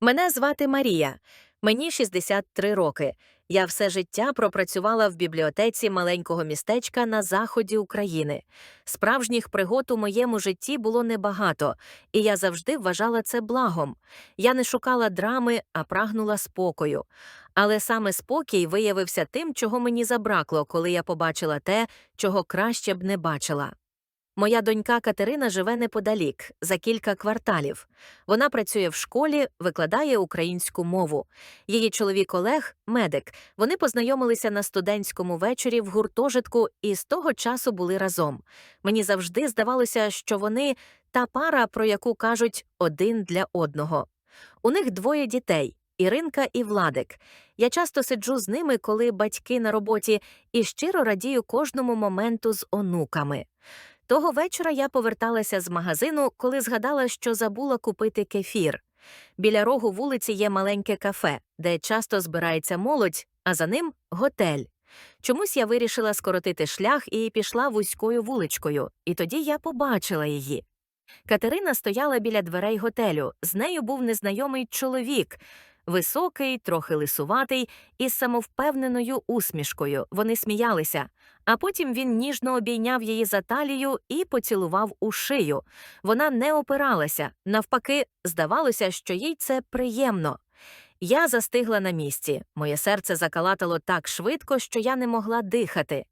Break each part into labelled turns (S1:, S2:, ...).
S1: Мене звати Марія. Мені 63 роки. Я все життя пропрацювала в бібліотеці маленького містечка на заході України. Справжніх пригод у моєму житті було небагато, і я завжди вважала це благом. Я не шукала драми, а прагнула спокою. Але саме спокій виявився тим, чого мені забракло, коли я побачила те, чого краще б не бачила. Моя донька Катерина живе неподалік, за кілька кварталів. Вона працює в школі, викладає українську мову. Її чоловік Олег медик. Вони познайомилися на студентському вечорі в гуртожитку і з того часу були разом. Мені завжди здавалося, що вони та пара, про яку кажуть один для одного. У них двоє дітей. Іринка і Владик. Я часто сиджу з ними, коли батьки на роботі, і щиро радію кожному моменту з онуками. Того вечора я поверталася з магазину, коли згадала, що забула купити кефір. Біля рогу вулиці є маленьке кафе, де часто збирається молодь, а за ним готель. Чомусь я вирішила скоротити шлях і пішла вузькою вуличкою, і тоді я побачила її. Катерина стояла біля дверей готелю. З нею був незнайомий чоловік, високий, трохи лисуватий, із самовпевненою усмішкою. Вони сміялися. А потім він ніжно обійняв її за талію і поцілував у шию. Вона не опиралася, навпаки, здавалося, що їй це приємно. Я застигла на місці. Моє серце закалатало так швидко, що я не могла дихати.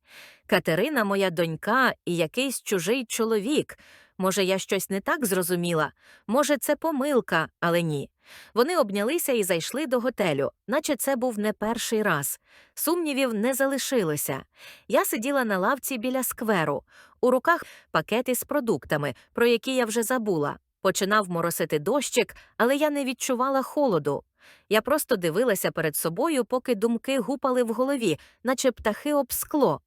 S1: Катерина, моя донька, і якийсь чужий чоловік. Може, я щось не так зрозуміла? Може, це помилка, але ні. Вони обнялися і зайшли до готелю, наче це був не перший раз. Сумнівів не залишилося. Я сиділа на лавці біля скверу, у руках пакети з продуктами, про які я вже забула. Починав моросити дощик, але я не відчувала холоду. Я просто дивилася перед собою, поки думки гупали в голові, наче птахи об скло.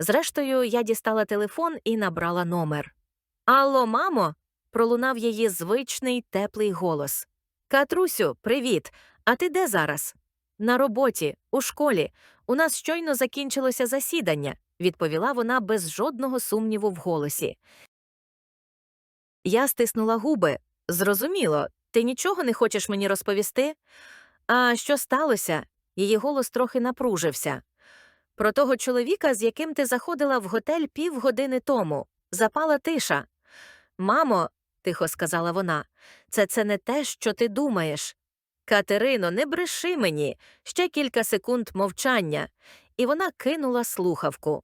S1: Зрештою, я дістала телефон і набрала номер. Алло, мамо. пролунав її звичний теплий голос. Катрусю, привіт. А ти де зараз? На роботі, у школі. У нас щойно закінчилося засідання, відповіла вона без жодного сумніву в голосі. Я стиснула губи. Зрозуміло, ти нічого не хочеш мені розповісти? А що сталося? Її голос трохи напружився. Про того чоловіка, з яким ти заходила в готель півгодини тому. Запала тиша. Мамо, тихо сказала вона, це це не те, що ти думаєш. Катерино, не бреши мені. Ще кілька секунд мовчання. І вона кинула слухавку.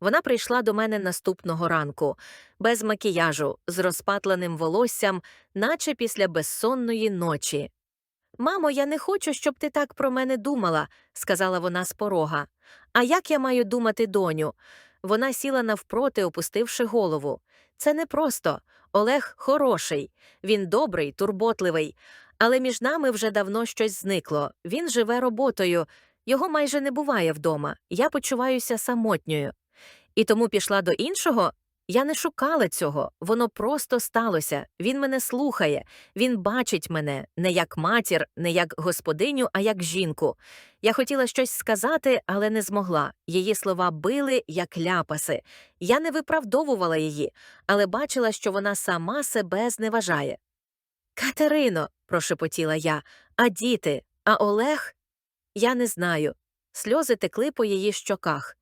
S1: Вона прийшла до мене наступного ранку, без макіяжу, з розпатленим волоссям, наче після безсонної ночі. Мамо, я не хочу, щоб ти так про мене думала, сказала вона з порога. А як я маю думати, доню? Вона сіла навпроти, опустивши голову. Це непросто. Олег хороший, він добрий, турботливий, але між нами вже давно щось зникло. Він живе роботою, його майже не буває вдома. Я почуваюся самотньою. І тому пішла до іншого. Я не шукала цього, воно просто сталося. Він мене слухає, він бачить мене не як матір, не як господиню, а як жінку. Я хотіла щось сказати, але не змогла. Її слова били, як ляпаси. Я не виправдовувала її, але бачила, що вона сама себе зневажає. Катерино, прошепотіла я, а діти, а Олег? Я не знаю. Сльози текли по її щоках.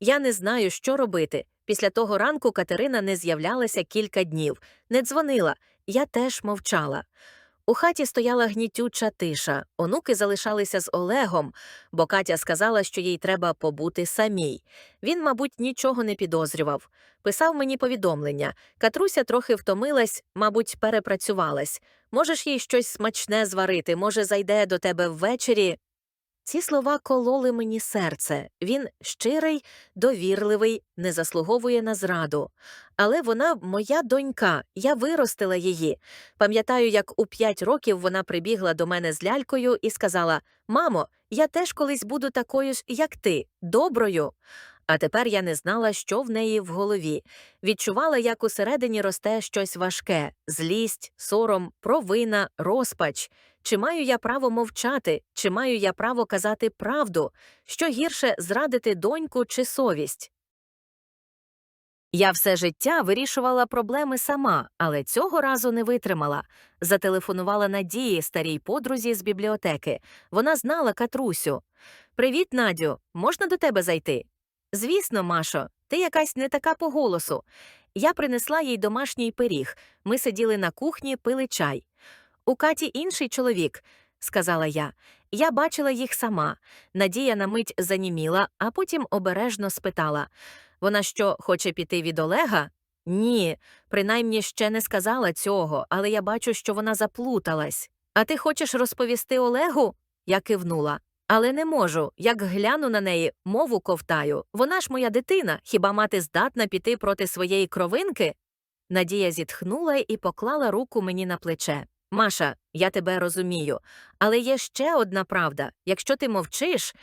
S1: Я не знаю, що робити. Після того ранку Катерина не з'являлася кілька днів, не дзвонила, я теж мовчала. У хаті стояла гнітюча тиша, онуки залишалися з Олегом, бо Катя сказала, що їй треба побути самій. Він, мабуть, нічого не підозрював. Писав мені повідомлення. Катруся трохи втомилась, мабуть, перепрацювалась. Можеш їй щось смачне зварити, може, зайде до тебе ввечері. Ці слова кололи мені серце. Він щирий, довірливий, не заслуговує на зраду. Але вона моя донька, я виростила її. Пам'ятаю, як у п'ять років вона прибігла до мене з лялькою і сказала Мамо, я теж колись буду такою ж, як ти, доброю. А тепер я не знала, що в неї в голові. Відчувала, як усередині росте щось важке злість, сором, провина, розпач. Чи маю я право мовчати, чи маю я право казати правду, що гірше зрадити доньку чи совість? Я все життя вирішувала проблеми сама, але цього разу не витримала. Зателефонувала Надії, старій подрузі з бібліотеки. Вона знала Катрусю. Привіт, Надю, можна до тебе зайти? Звісно, Машо, ти якась не така по голосу. Я принесла їй домашній пиріг. Ми сиділи на кухні, пили чай. У Каті інший чоловік, сказала я. Я бачила їх сама. Надія на мить заніміла, а потім обережно спитала вона що, хоче піти від Олега? Ні, принаймні ще не сказала цього, але я бачу, що вона заплуталась. А ти хочеш розповісти Олегу? Я кивнула. Але не можу. Як гляну на неї, мову ковтаю. Вона ж моя дитина, хіба мати здатна піти проти своєї кровинки? Надія зітхнула і поклала руку мені на плече. Маша, я тебе розумію, але є ще одна правда якщо ти мовчиш,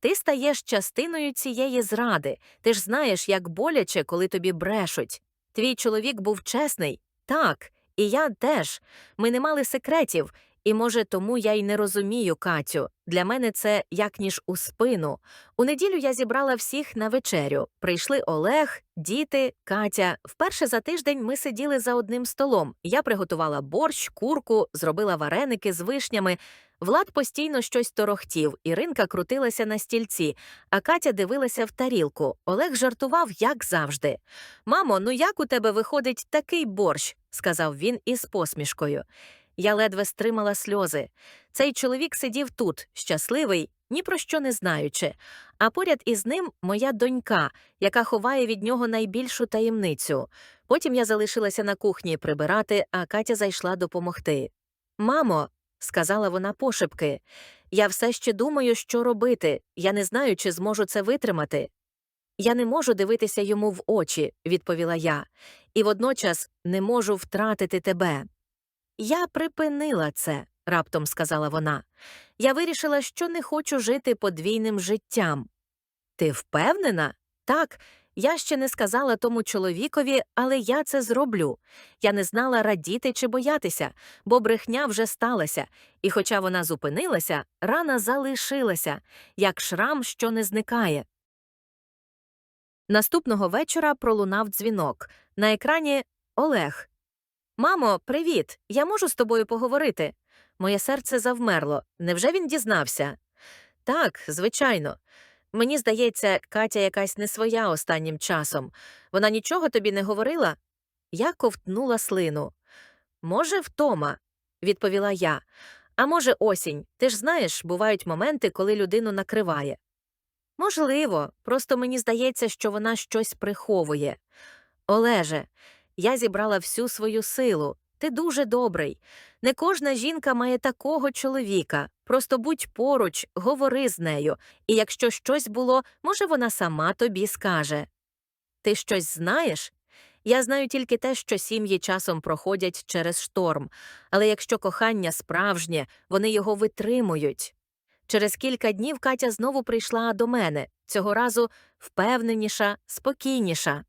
S1: ти стаєш частиною цієї зради. Ти ж знаєш, як боляче, коли тобі брешуть. Твій чоловік був чесний, так, і я теж. Ми не мали секретів, і, може, тому я й не розумію Катю. Для мене це як ніж у спину. У неділю я зібрала всіх на вечерю. Прийшли Олег, діти, Катя. Вперше за тиждень ми сиділи за одним столом. Я приготувала борщ, курку, зробила вареники з вишнями. Влад постійно щось торохтів, Іринка крутилася на стільці, а Катя дивилася в тарілку. Олег жартував, як завжди. Мамо, ну як у тебе виходить такий борщ? сказав він із посмішкою. Я ледве стримала сльози. Цей чоловік сидів тут, щасливий, ні про що не знаючи, а поряд із ним моя донька, яка ховає від нього найбільшу таємницю. Потім я залишилася на кухні прибирати, а Катя зайшла допомогти. Мамо, сказала вона пошепки, я все ще думаю, що робити. Я не знаю, чи зможу це витримати. Я не можу дивитися йому в очі, відповіла я, і водночас не можу втратити тебе. Я припинила це, раптом сказала вона. Я вирішила, що не хочу жити подвійним життям. Ти впевнена? Так, я ще не сказала тому чоловікові, але я це зроблю. Я не знала радіти чи боятися, бо брехня вже сталася, і, хоча вона зупинилася, рана залишилася, як шрам, що не зникає. Наступного вечора пролунав дзвінок. На екрані Олег. Мамо, привіт. Я можу з тобою поговорити. Моє серце завмерло. Невже він дізнався? Так, звичайно. Мені здається, Катя якась не своя останнім часом. Вона нічого тобі не говорила? Я ковтнула слину. Може, втома, відповіла я. А може, осінь. Ти ж знаєш, бувають моменти, коли людину накриває. Можливо, просто мені здається, що вона щось приховує. Олеже, я зібрала всю свою силу. Ти дуже добрий. Не кожна жінка має такого чоловіка. Просто будь поруч, говори з нею, і якщо щось було, може, вона сама тобі скаже. Ти щось знаєш? Я знаю тільки те, що сім'ї часом проходять через шторм, але якщо кохання справжнє, вони його витримують. Через кілька днів Катя знову прийшла до мене, цього разу впевненіша, спокійніша.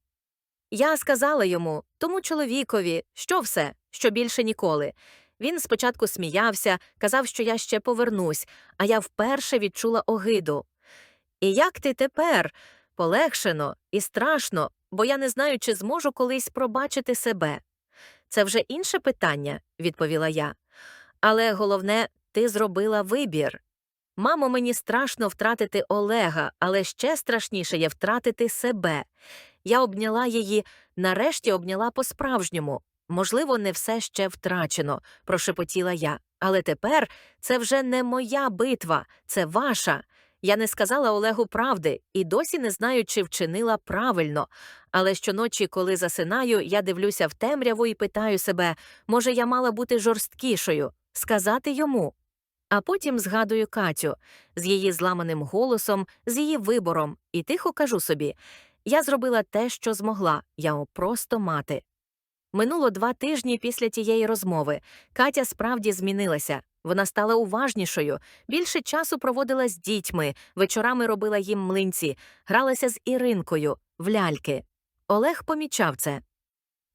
S1: Я сказала йому, тому чоловікові, що все, що більше ніколи. Він спочатку сміявся, казав, що я ще повернусь, а я вперше відчула огиду. І як ти тепер? Полегшено і страшно, бо я не знаю, чи зможу колись пробачити себе. Це вже інше питання, відповіла я. Але головне, ти зробила вибір. Мамо, мені страшно втратити Олега, але ще страшніше є втратити себе. Я обняла її, нарешті обняла по-справжньому. Можливо, не все ще втрачено, прошепотіла я. Але тепер це вже не моя битва, це ваша. Я не сказала Олегу правди і досі не знаю, чи вчинила правильно. Але щоночі, коли засинаю, я дивлюся в темряву і питаю себе може, я мала бути жорсткішою, сказати йому. А потім згадую Катю з її зламаним голосом, з її вибором, і тихо кажу собі я зробила те, що змогла, я просто мати. Минуло два тижні після тієї розмови. Катя справді змінилася. Вона стала уважнішою, більше часу проводила з дітьми, вечорами робила їм млинці, гралася з Іринкою, в ляльки. Олег помічав це.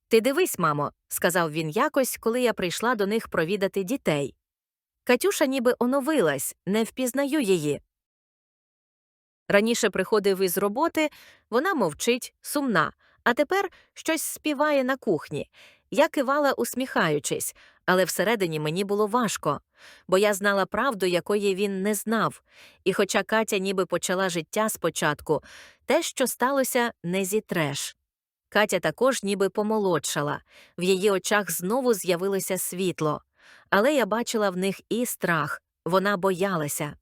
S1: Ти дивись, мамо, сказав він якось, коли я прийшла до них провідати дітей. Катюша ніби оновилась, не впізнаю її. Раніше приходив із роботи, вона мовчить, сумна, А тепер щось співає на кухні. Я кивала, усміхаючись, але всередині мені було важко, бо я знала правду, якої він не знав. І хоча Катя ніби почала життя спочатку, те, що сталося, не зітреш. Катя також ніби помолодшала, в її очах знову з'явилося світло, але я бачила в них і страх, вона боялася.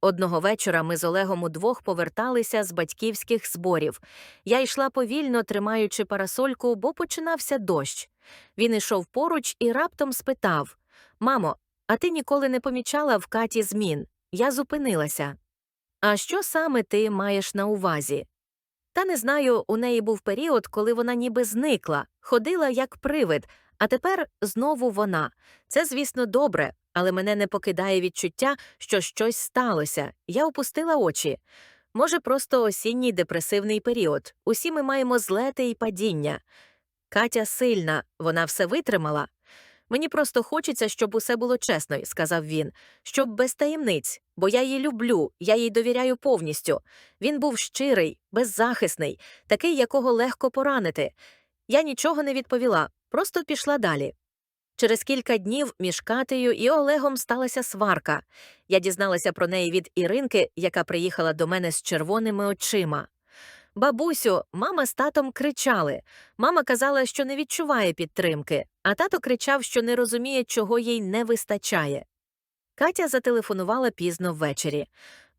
S1: Одного вечора ми з Олегом удвох поверталися з батьківських зборів. Я йшла повільно, тримаючи парасольку, бо починався дощ. Він ішов поруч і раптом спитав Мамо, а ти ніколи не помічала в Каті змін? Я зупинилася. А що саме ти маєш на увазі? Та не знаю, у неї був період, коли вона ніби зникла, ходила як привид, а тепер знову вона. Це, звісно, добре, але мене не покидає відчуття, що щось сталося. Я опустила очі. Може, просто осінній депресивний період. Усі ми маємо злети і падіння. Катя сильна, вона все витримала. Мені просто хочеться, щоб усе було чесно, сказав він, щоб без таємниць, бо я її люблю, я їй довіряю повністю. Він був щирий, беззахисний, такий, якого легко поранити. Я нічого не відповіла, просто пішла далі. Через кілька днів між Катею і Олегом сталася сварка. Я дізналася про неї від Іринки, яка приїхала до мене з червоними очима. Бабусю, мама з татом кричали. Мама казала, що не відчуває підтримки, а тато кричав, що не розуміє, чого їй не вистачає. Катя зателефонувала пізно ввечері.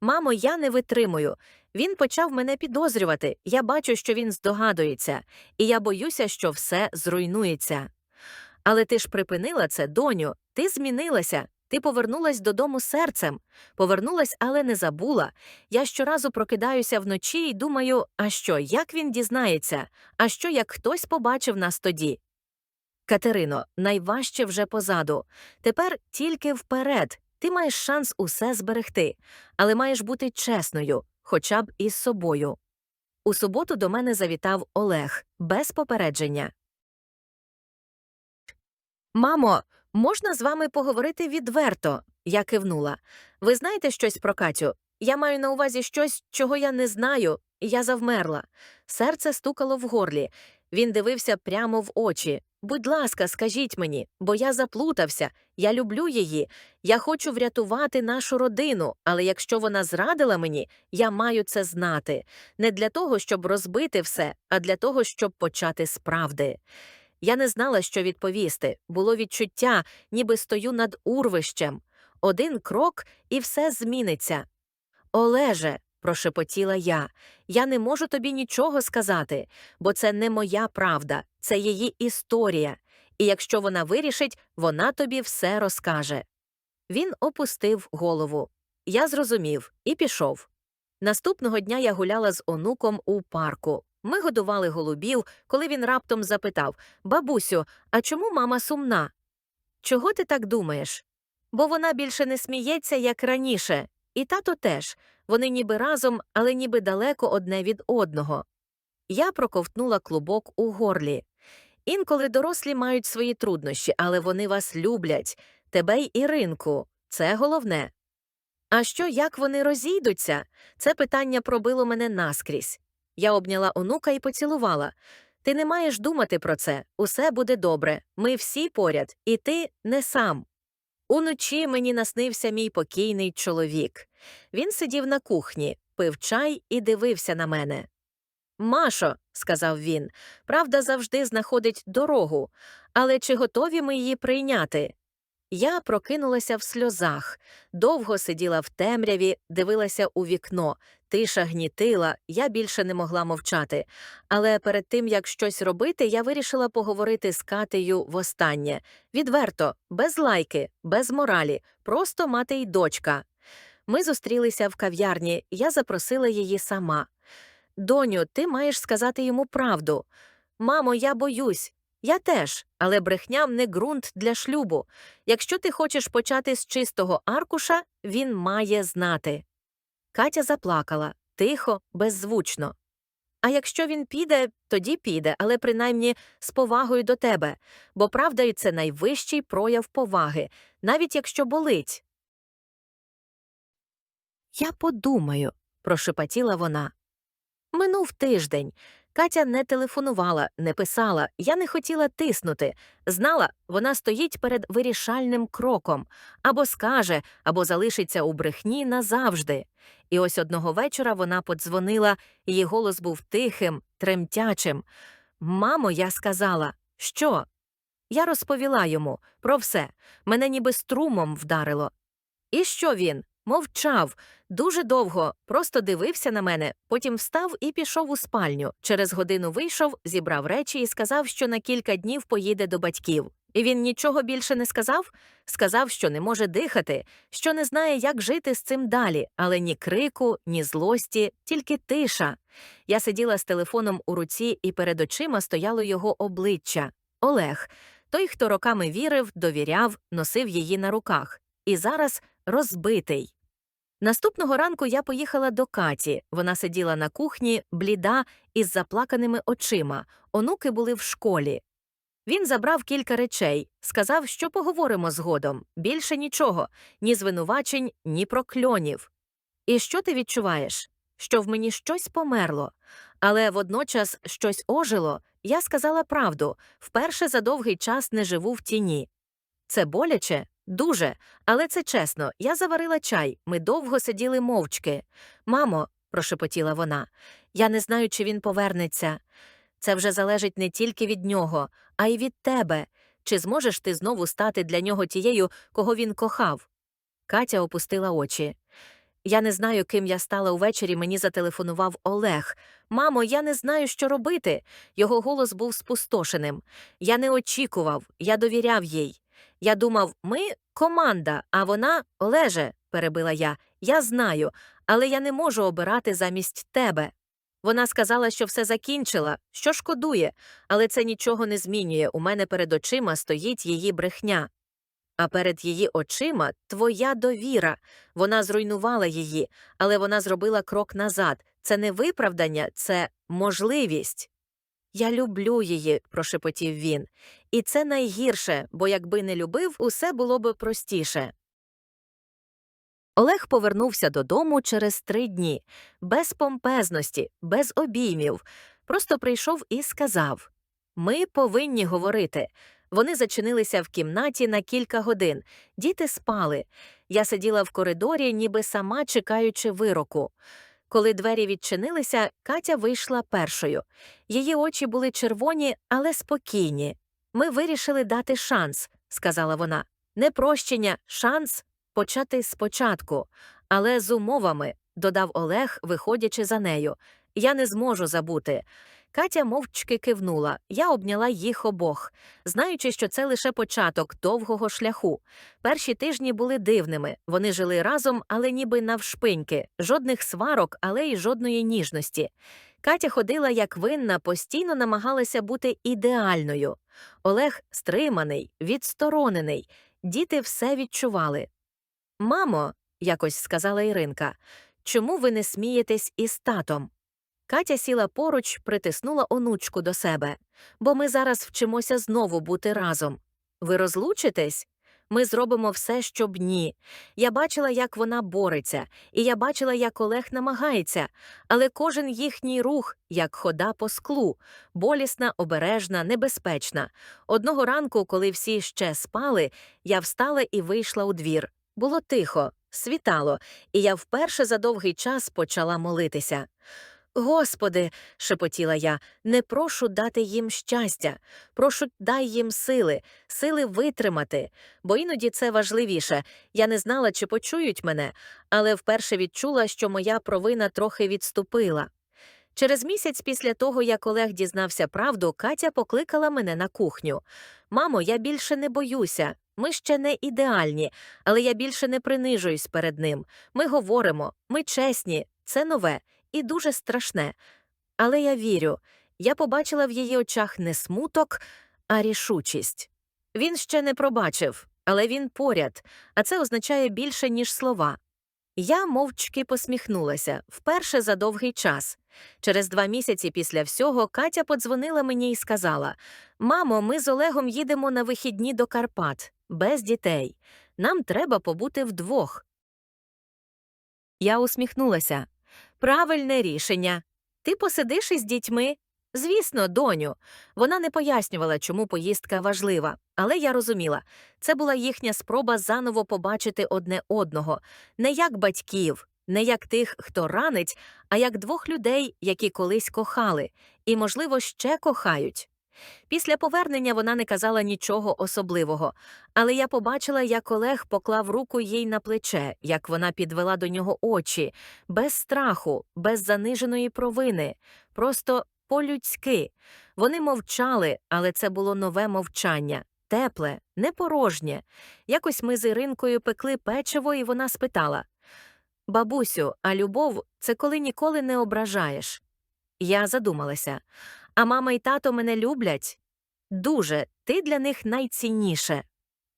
S1: Мамо, я не витримую. Він почав мене підозрювати. Я бачу, що він здогадується, і я боюся, що все зруйнується. Але ти ж припинила це, доню, ти змінилася, ти повернулась додому серцем, повернулась, але не забула. Я щоразу прокидаюся вночі і думаю, а що, як він дізнається, а що як хтось побачив нас тоді? Катерино, найважче вже позаду. Тепер тільки вперед. Ти маєш шанс усе зберегти, але маєш бути чесною, хоча б із собою. У суботу до мене завітав Олег без попередження. Мамо, можна з вами поговорити відверто? Я кивнула. Ви знаєте щось про Катю? Я маю на увазі щось, чого я не знаю, я завмерла. Серце стукало в горлі. Він дивився прямо в очі. Будь ласка, скажіть мені, бо я заплутався, я люблю її, я хочу врятувати нашу родину, але якщо вона зрадила мені, я маю це знати. Не для того, щоб розбити все, а для того, щоб почати з правди. Я не знала, що відповісти. Було відчуття, ніби стою над урвищем. Один крок, і все зміниться. Олеже, прошепотіла я, я не можу тобі нічого сказати, бо це не моя правда, це її історія, і якщо вона вирішить, вона тобі все розкаже. Він опустив голову. Я зрозумів і пішов. Наступного дня я гуляла з онуком у парку. Ми годували голубів, коли він раптом запитав Бабусю, а чому мама сумна? Чого ти так думаєш? Бо вона більше не сміється, як раніше, і тато теж вони ніби разом, але ніби далеко одне від одного. Я проковтнула клубок у горлі. Інколи дорослі мають свої труднощі, але вони вас люблять, тебе й Іринку. Це головне. А що, як вони розійдуться? Це питання пробило мене наскрізь. Я обняла онука і поцілувала. Ти не маєш думати про це, усе буде добре. Ми всі поряд, і ти не сам. Уночі мені наснився мій покійний чоловік. Він сидів на кухні, пив чай і дивився на мене. Машо, сказав він, правда завжди знаходить дорогу, але чи готові ми її прийняти? Я прокинулася в сльозах, довго сиділа в темряві, дивилася у вікно, тиша гнітила, я більше не могла мовчати. Але перед тим як щось робити, я вирішила поговорити з Катею востаннє відверто, без лайки, без моралі, просто мати й дочка. Ми зустрілися в кав'ярні, я запросила її сама. Доню, ти маєш сказати йому правду. Мамо, я боюсь. Я теж, але брехням не ґрунт для шлюбу. Якщо ти хочеш почати з чистого аркуша, він має знати. Катя заплакала тихо, беззвучно. А якщо він піде, тоді піде, але принаймні з повагою до тебе, бо правда і це найвищий прояв поваги, навіть якщо болить. Я подумаю, прошепотіла вона. Минув тиждень. Катя не телефонувала, не писала, я не хотіла тиснути. Знала, вона стоїть перед вирішальним кроком або скаже, або залишиться у брехні назавжди. І ось одного вечора вона подзвонила, її голос був тихим, тремтячим. Мамо, я сказала, що? Я розповіла йому про все. Мене ніби струмом вдарило. І що він? Мовчав дуже довго, просто дивився на мене, потім встав і пішов у спальню. Через годину вийшов, зібрав речі і сказав, що на кілька днів поїде до батьків. І він нічого більше не сказав? Сказав, що не може дихати, що не знає, як жити з цим далі, але ні крику, ні злості, тільки тиша. Я сиділа з телефоном у руці, і перед очима стояло його обличчя Олег, той, хто роками вірив, довіряв, носив її на руках. І зараз розбитий. Наступного ранку я поїхала до Каті. Вона сиділа на кухні, бліда, із заплаканими очима. Онуки були в школі. Він забрав кілька речей, сказав, що поговоримо згодом. Більше нічого, ні звинувачень, ні прокльонів. І що ти відчуваєш? Що в мені щось померло. Але водночас щось ожило, я сказала правду вперше за довгий час не живу в тіні. Це боляче? Дуже, але це чесно. Я заварила чай, ми довго сиділи мовчки. Мамо, прошепотіла вона, я не знаю, чи він повернеться. Це вже залежить не тільки від нього, а й від тебе. Чи зможеш ти знову стати для нього тією, кого він кохав? Катя опустила очі. Я не знаю, ким я стала увечері, мені зателефонував Олег. Мамо, я не знаю, що робити. Його голос був спустошеним. Я не очікував, я довіряв їй. Я думав, ми команда, а вона Олеже, перебила я. Я знаю, але я не можу обирати замість тебе. Вона сказала, що все закінчила, що шкодує, але це нічого не змінює. У мене перед очима стоїть її брехня. А перед її очима твоя довіра. Вона зруйнувала її, але вона зробила крок назад. Це не виправдання, це можливість. Я люблю її, прошепотів він. І це найгірше, бо якби не любив, усе було б простіше. Олег повернувся додому через три дні, без помпезності, без обіймів. Просто прийшов і сказав Ми повинні говорити. Вони зачинилися в кімнаті на кілька годин. Діти спали. Я сиділа в коридорі, ніби сама чекаючи вироку. Коли двері відчинилися, Катя вийшла першою. Її очі були червоні, але спокійні. Ми вирішили дати шанс, сказала вона. Не прощення, шанс почати спочатку, але з умовами, додав Олег, виходячи за нею. Я не зможу забути. Катя мовчки кивнула, я обняла їх обох, знаючи, що це лише початок довгого шляху. Перші тижні були дивними, вони жили разом, але ніби навшпиньки, жодних сварок, але й жодної ніжності. Катя ходила як винна, постійно намагалася бути ідеальною. Олег стриманий, відсторонений. Діти все відчували. Мамо, якось сказала Іринка, чому ви не смієтесь із татом? Катя сіла поруч, притиснула онучку до себе, бо ми зараз вчимося знову бути разом. Ви розлучитесь? Ми зробимо все, щоб ні. Я бачила, як вона бореться, і я бачила, як Олег намагається, але кожен їхній рух, як хода по склу, болісна, обережна, небезпечна. Одного ранку, коли всі ще спали, я встала і вийшла у двір. Було тихо, світало, і я вперше за довгий час почала молитися. Господи, шепотіла я, не прошу дати їм щастя, прошу дай їм сили, сили витримати, бо іноді це важливіше. Я не знала, чи почують мене, але вперше відчула, що моя провина трохи відступила. Через місяць після того, як Олег дізнався правду, Катя покликала мене на кухню. Мамо, я більше не боюся. Ми ще не ідеальні, але я більше не принижуюсь перед ним. Ми говоримо, ми чесні, це нове і дуже страшне. Але я вірю, я побачила в її очах не смуток, а рішучість. Він ще не пробачив, але він поряд, а це означає більше, ніж слова. Я мовчки посміхнулася вперше за довгий час. Через два місяці після всього Катя подзвонила мені і сказала Мамо, ми з Олегом їдемо на вихідні до Карпат, без дітей. Нам треба побути вдвох. Я усміхнулася. Правильне рішення. Ти посидиш із дітьми? Звісно, доню. Вона не пояснювала, чому поїздка важлива, але я розуміла, це була їхня спроба заново побачити одне одного, не як батьків, не як тих, хто ранить, а як двох людей, які колись кохали, і, можливо, ще кохають. Після повернення вона не казала нічого особливого, але я побачила, як Олег поклав руку їй на плече, як вона підвела до нього очі, без страху, без заниженої провини, просто по-людськи. Вони мовчали, але це було нове мовчання, тепле, не порожнє. Якось ми з Іринкою пекли печиво, і вона спитала Бабусю, а любов це коли ніколи не ображаєш. Я задумалася. А мама і тато мене люблять? Дуже, ти для них найцінніше.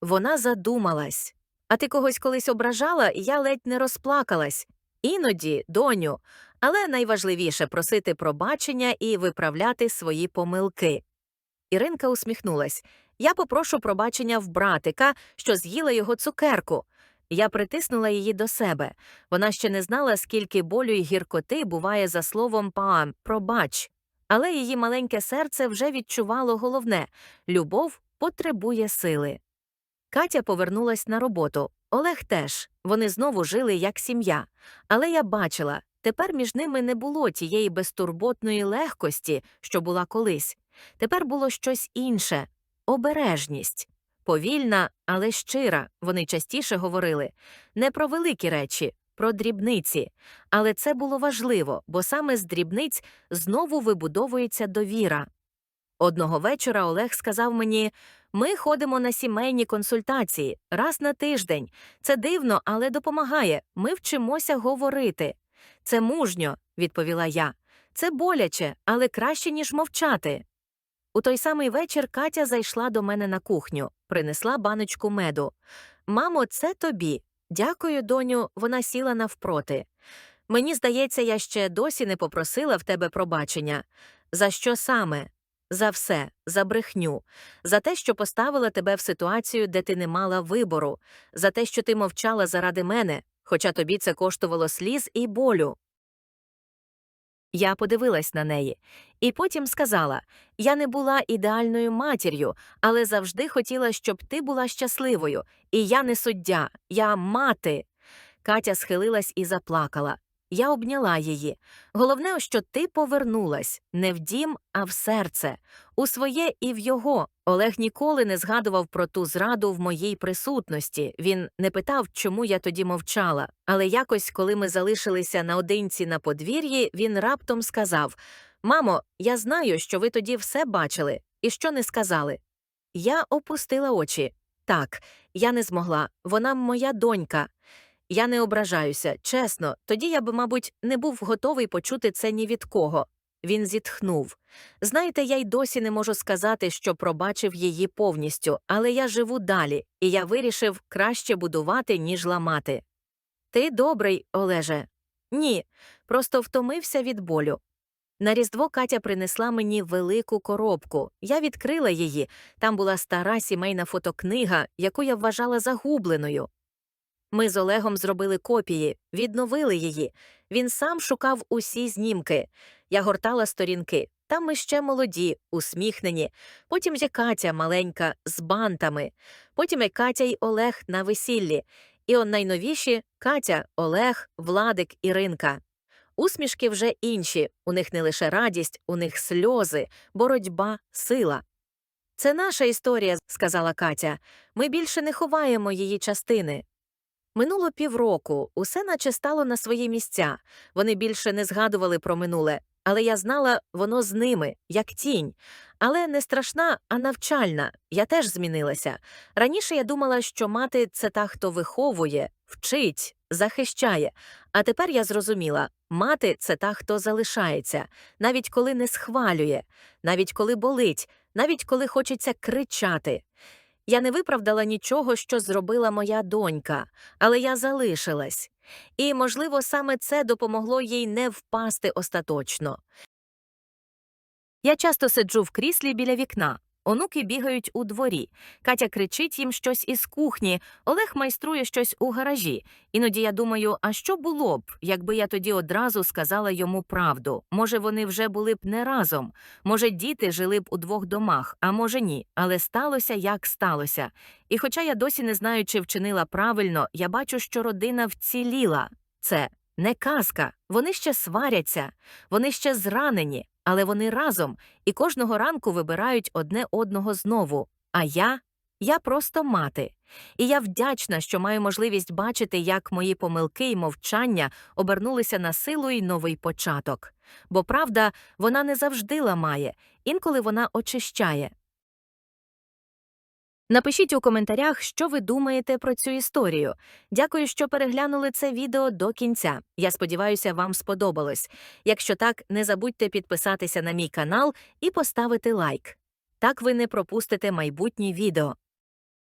S1: Вона задумалась. А ти когось колись ображала, я ледь не розплакалась. Іноді, доню, але найважливіше просити пробачення і виправляти свої помилки. Іринка усміхнулась. Я попрошу пробачення в братика, що з'їла його цукерку. Я притиснула її до себе. Вона ще не знала, скільки болю й гіркоти буває за словом паам пробач. Але її маленьке серце вже відчувало головне любов потребує сили. Катя повернулась на роботу. Олег теж. Вони знову жили як сім'я. Але я бачила, тепер між ними не було тієї безтурботної легкості, що була колись. Тепер було щось інше обережність. Повільна, але щира, вони частіше говорили не про великі речі, про дрібниці. Але це було важливо, бо саме з дрібниць знову вибудовується довіра. Одного вечора Олег сказав мені ми ходимо на сімейні консультації раз на тиждень. Це дивно, але допомагає. Ми вчимося говорити. Це мужньо, відповіла я. Це боляче, але краще, ніж мовчати. У той самий вечір Катя зайшла до мене на кухню, принесла баночку меду. Мамо, це тобі. Дякую, доню, вона сіла навпроти. Мені здається, я ще досі не попросила в тебе пробачення. За що саме? За все, за брехню, за те, що поставила тебе в ситуацію, де ти не мала вибору, за те, що ти мовчала заради мене, хоча тобі це коштувало сліз і болю. Я подивилась на неї і потім сказала я не була ідеальною матір'ю, але завжди хотіла, щоб ти була щасливою, і я не суддя, я мати. Катя схилилась і заплакала. Я обняла її. Головне, що ти повернулась не в дім, а в серце, у своє і в його. Олег ніколи не згадував про ту зраду в моїй присутності. Він не питав, чому я тоді мовчала. Але якось, коли ми залишилися наодинці на подвір'ї, він раптом сказав Мамо, я знаю, що ви тоді все бачили і що не сказали. Я опустила очі. Так, я не змогла. Вона моя донька. Я не ображаюся, чесно, тоді я б, мабуть, не був готовий почути це ні від кого. Він зітхнув. Знаєте, я й досі не можу сказати, що пробачив її повністю, але я живу далі, і я вирішив краще будувати, ніж ламати. Ти добрий, Олеже. Ні, просто втомився від болю. На Різдво Катя принесла мені велику коробку. Я відкрила її. Там була стара сімейна фотокнига, яку я вважала загубленою. Ми з Олегом зробили копії, відновили її. Він сам шукав усі знімки. Я гортала сторінки. Там ми ще молоді, усміхнені. Потім є Катя маленька з бантами. Потім є Катя й Олег на весіллі. І он найновіші Катя, Олег, Владик, Іринка. Усмішки вже інші. У них не лише радість, у них сльози, боротьба, сила. Це наша історія, сказала Катя. Ми більше не ховаємо її частини. Минуло півроку, усе наче стало на свої місця. Вони більше не згадували про минуле, але я знала, воно з ними, як тінь. Але не страшна, а навчальна. Я теж змінилася. Раніше я думала, що мати це та, хто виховує, вчить, захищає. А тепер я зрозуміла мати це та, хто залишається, навіть коли не схвалює, навіть коли болить, навіть коли хочеться кричати. Я не виправдала нічого, що зробила моя донька, але я залишилась. І, можливо, саме це допомогло їй не впасти остаточно. Я часто сиджу в кріслі біля вікна, Онуки бігають у дворі. Катя кричить їм щось із кухні, Олег майструє щось у гаражі. Іноді я думаю, а що було б, якби я тоді одразу сказала йому правду? Може, вони вже були б не разом, може, діти жили б у двох домах, а може ні, але сталося як сталося. І хоча я досі не знаю, чи вчинила правильно, я бачу, що родина вціліла. Це не казка. Вони ще сваряться, вони ще зранені, але вони разом і кожного ранку вибирають одне одного знову. А я? Я просто мати. І я вдячна, що маю можливість бачити, як мої помилки і мовчання обернулися на силу і новий початок. Бо правда, вона не завжди ламає, інколи вона очищає. Напишіть у коментарях, що ви думаєте про цю історію. Дякую, що переглянули це відео до кінця. Я сподіваюся, вам сподобалось. Якщо так, не забудьте підписатися на мій канал і поставити лайк. Так ви не пропустите майбутні відео.